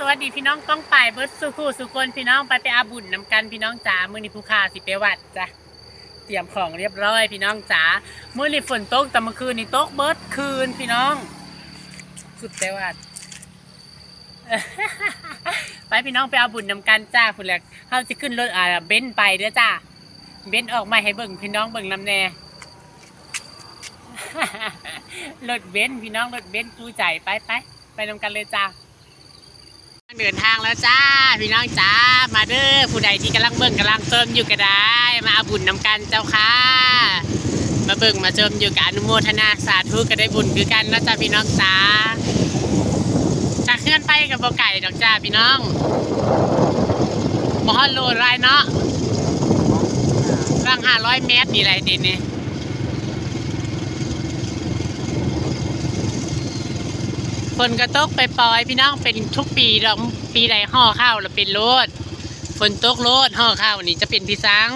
สวัสดีพี่น้องต้องไปเบิร์ดสุขูสุคนพี่น้องไปไปอาบุญนำกันพี่น้องจ๋ามือนี้ผู้ค้าสิไปวัดจ้ะเตรียมของเรียบร้อยพี่น้องจ๋ามือนี้ฝนตกแต่เมื่อคืนนี่ตกเบิร์ดคืนพี่น้อง สุดไปวัดไปพี่น้องไปเอาบุญนำกันจ้าคุณแหลกเขาจะขึ้นรถอ่าเบนซ์ไปเด้อจ้าเบนซ์ออกมาให้เบิ่งพี่น้องเบิ่งนำแน่รถเบนซ์พี่น้องรถเบนซ์ผู้ใจไปไปไปนำกันเลยจ้า เดินทางแล้วจ้าพี่น้องจ้ามาเด้อผู้ใดที่กำลังเบิ่งกำลังเติมอยู่ก็ได้ มาเอาบุญนำกันเจ้าค่ะ มาเบิ่งมาเจิมอยู่กับอนุโมทนาสาธุก็ได้บุญคือกันนะจ้าพี่น้องจ้าจากเคลื่อนไปกับบ่ไก่ดอกจ้าพี่น้องบ่ฮอดโลดไรเนาะร่างห้าร้อยเมตรนี่ไรเด่นนี่ ฝนกระตกไปปล่อยพี่น้องเป็นทุกปีดอกปีใดห่อข้าวแล้วเป็นโลดฝนตกโลดห่อข้าวนี่จะเป็นพี่สัง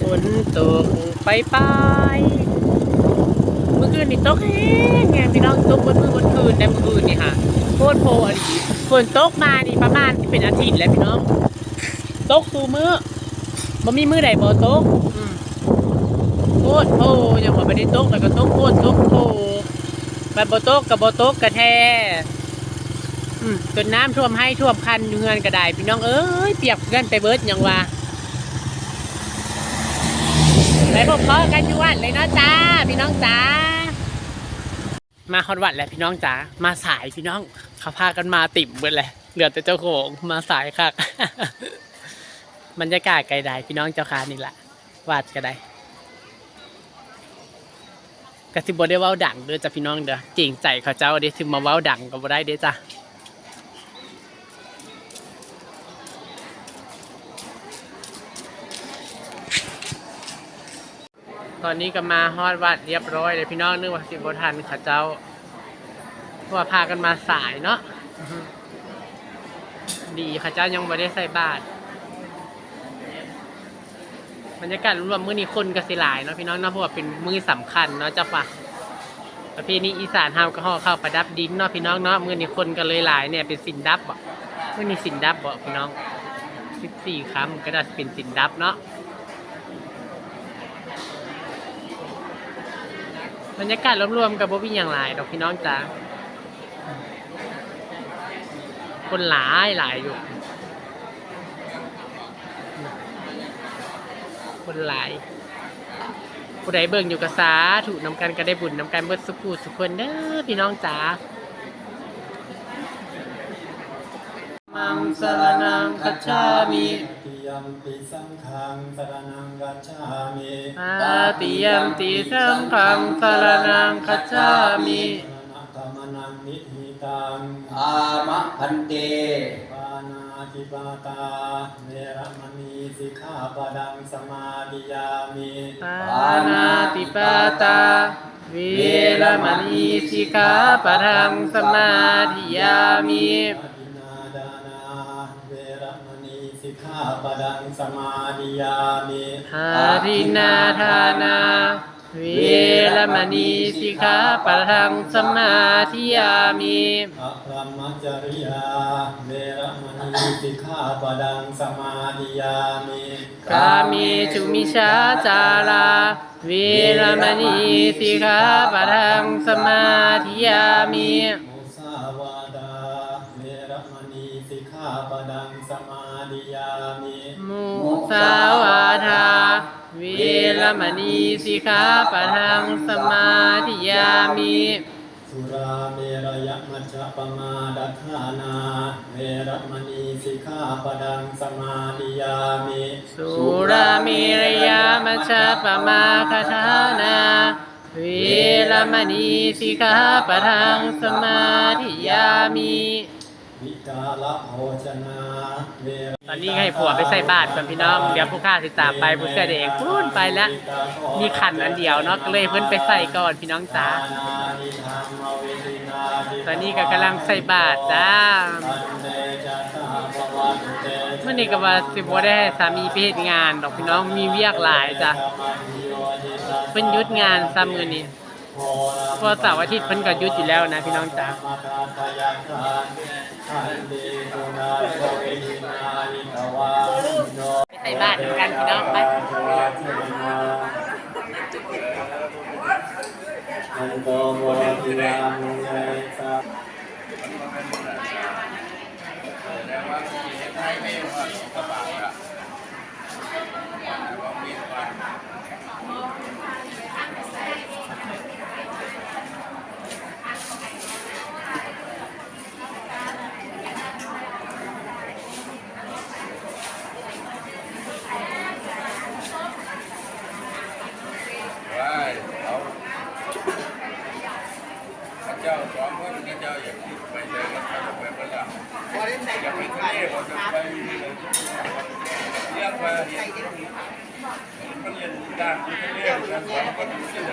ฝนตกไปไปเมื่อคืนนี่ตกแห้งไงพี่น้องตกบนมือบนคืนได้เมื่อคืนนี่ค่ะโคตรโพอดีฝนตกมานี่ประมาณที่เป็นอาทิตย์แล้วพี่น้องตกตูมือบ่มีมือใดบ่ตกอืม ตรโอ้ยังว่าไม่ได้ตกแล้วก็ตกโคตรตกโอ้บัดบ่ตกกับบ่ตกกระแทืมจนน้ำท่วมให้ท่วมคันอยู่เงินก็ไดพี่น้องเอ้ยเปียกเงินไปเบิดยังว่าไปพบพ่อกันอยู่วัดเลยเนาะจ้าพี่น้องจ้ามาฮอดวัดแล้วพี่น้องจ้ามาสายพี่น้องเขาพากันมาติ่มเบิดเลยเหลือแต่เจ้าของมาสายคักบรรยากาศไกลใดพี่น้องเจ้าคานี่แหละวัดก็ได้ กสิบได้เว้าดังเด้อจ้ะพี่น้องเด้อเก่งใจเขาเจ้าเด้ถึงมาเว้าดังก็บ่ได้เด้อจ้ะตอนนี้ก็มาฮอดวัดเรียบร้อยเลยพี่น้องนึกว่าสิบ่ทันเขาเจ้าเพราะว่าพากันมาสายเนาะดีเขาเจ้ายังบ่ได้ใส่บาตร บรรยากาศรวมมื้อนี้คนก็สิหลายเนาะพี่น้องเนาะเพราะว่าเป็นมื้อสำคัญเนาะเจ้าป่ะประเพณีอีสานเฮาก็ห่อข้าวประดับดินเนาะพี่น้องเนาะมื้อนี้คนก็เลยหลายเนี่ยเป็นสินดับบ่มื้อนี้สินดับบ่พี่น้อง14คำก็ได้เป็นสินดับเนาะบรรยากาศรวมๆกับบ่มีหยังหลายดอกพี่น้องจ้าคนหลายหลายอยู่ คนหลาย ผู้ใดเบิ่งอยู่กับสาถูกนำกันก็ได้บุญนำกันเบิดสุขูสุขคนเด้อพี่น้องจ๋ามังสรนังคัจฉามิติยมปิสังขังสรนังกัจฉามิอาติยมติสังฆังสรนังคัจฉามิสรณธรรมนังนิหิตังอามะพันเต ติปาตาเวรมณีสิกขาปดังสมาดิยามิปานาติปาตาเวรมณีสิกขาปะทังสมาธิยามิอดินาดานาเวรมณีสิกขาปดังสมาดิยามิหาทินาทานา เวรมณีสิกขาปะทังสมาธิยามิอะพรหมจริยาเวรมณีสิกขาปดังสมาดิยามิกามีจุมิชาจาราเวรมณีสิกขาปะทังสมาธิยามิมุสาวาดาเวรมณีสิกขาปดังสมาดิยามิมุสาวาทาเวร มณีสิกขาปะทังสมาธิยามิสุราเมรยมัจจปมาดัฏฐานาเวรมณีสิกขาปดังสมาดิยามิสุรามิรยามัชฌะปมาคาทานาเวรมณีสิกขาปะทังสมาธิยามิ วิกาลโภชนาเวรตอนนี้ให้ผัวไปใส่บาตรก่อนพี่น้องเดี๋ยวผู้ข้าสิตามไปผู้เสื้อแดงพูนไปแล้ว มีขันอันเดียวเนาะก็เลยเพิ่นไปใส่ก่อนพี่น้องจ๋าตอนนี้ก็กำลังใส่บาตรจ้าเมื่อนี้ก็ว่าสิบ่ได้ให้สามีไปเฮ็ดงานดอกพี่น้องมีเวียกหลายจ้ะเพิ่นหยุดงานซ้ำมื้อนี้โอเพราะเสาร์อาทิตย์เพิ่นก็หยุดอยู่แล้วนะพี่น้องจ๋า มาตาตยาคานขันติตุนาโยวินานิกวาโยไปใส่บาตรกันพี่น้องไปอันโตโมทิยามุเยสะว้ายเอาพระเจ้า สองคนพระเจ้าอยากไปเลยก็ไปไปไปละอยากไปทะเลก็จะไปเรียกมาเรียนมันเรียนด้านทะเลกันสองคนที่ไหน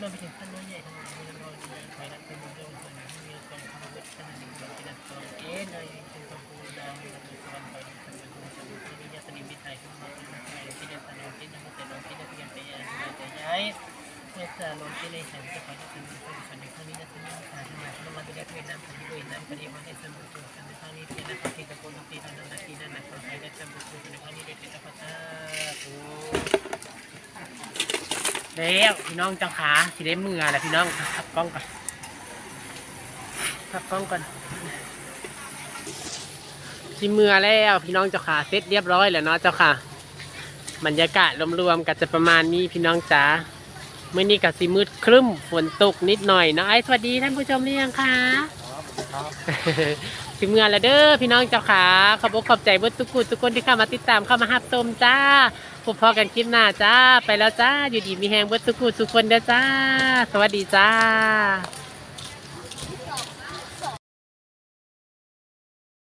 รวมไปถึงขั้นน้อยใหญ่ทั้งหมดมีรอยใหญ่ไทยรัฐเป็นโยงส่วนหนึ่งที่มีกองทัพบกขนาดหนึ่งเป็นกิจกรรมเอ๊ะในเป็นความภูมิดาวมีกำลังสวรรค์ไปในสมัยของชนที่มีญาตินิมิตไทยขึ้นมาเป็นไทยที่ได้สนองที่นำแต่ลงที่ได้เปลี่ยนไปยังแต่ย้ายเมื่อจะลงที่ในฉันจะขอจะเป็นผู้ชนในครั้งนี้นะที่นี่ค่ะที่มาที่มาที่ได้เวียดนาที่เวียนามประเดี๋ยววันในสมุทรสงครามในครั้งนี้เป็นนักที่ตะโกนตีทางนาทีนั้นนักคนไทยได้จำบุญในครั้งนี้ได้เป็นอัปตาโอ้ แล้วพี่น้องเจ้าขาสิได้มือแหละพี่น้องขับกล้องก่อนขับกล้องก่อนสิมือแล้วพี่น้องเจ้าขาเสร็จเรียบร้อยแล้วเนาะเจ้าค่ะบรรยากาศรวมๆก็จะประมาณนี้พี่น้องจ๋าเมื่อนี้ก็สิมืดครึ้มฝนตกนิดหน่อยเนาะไอ้สวัสดีท่านผู้ชมหรือยังค่ะถึงเมื่อแล้วเด้อพี่น้องเจ้าขาขอบอกขอบใจเบุตรทุกคนทุกคนที่เข้ามาติดตามเข้ามาหับชมจ้า พบพอกันคลิปหน้าจ้า ไปแล้วจ้า อยู่ดีมีแหงเบุตสุกคนทุกคนเด้อจ้า สวัสดีจ้า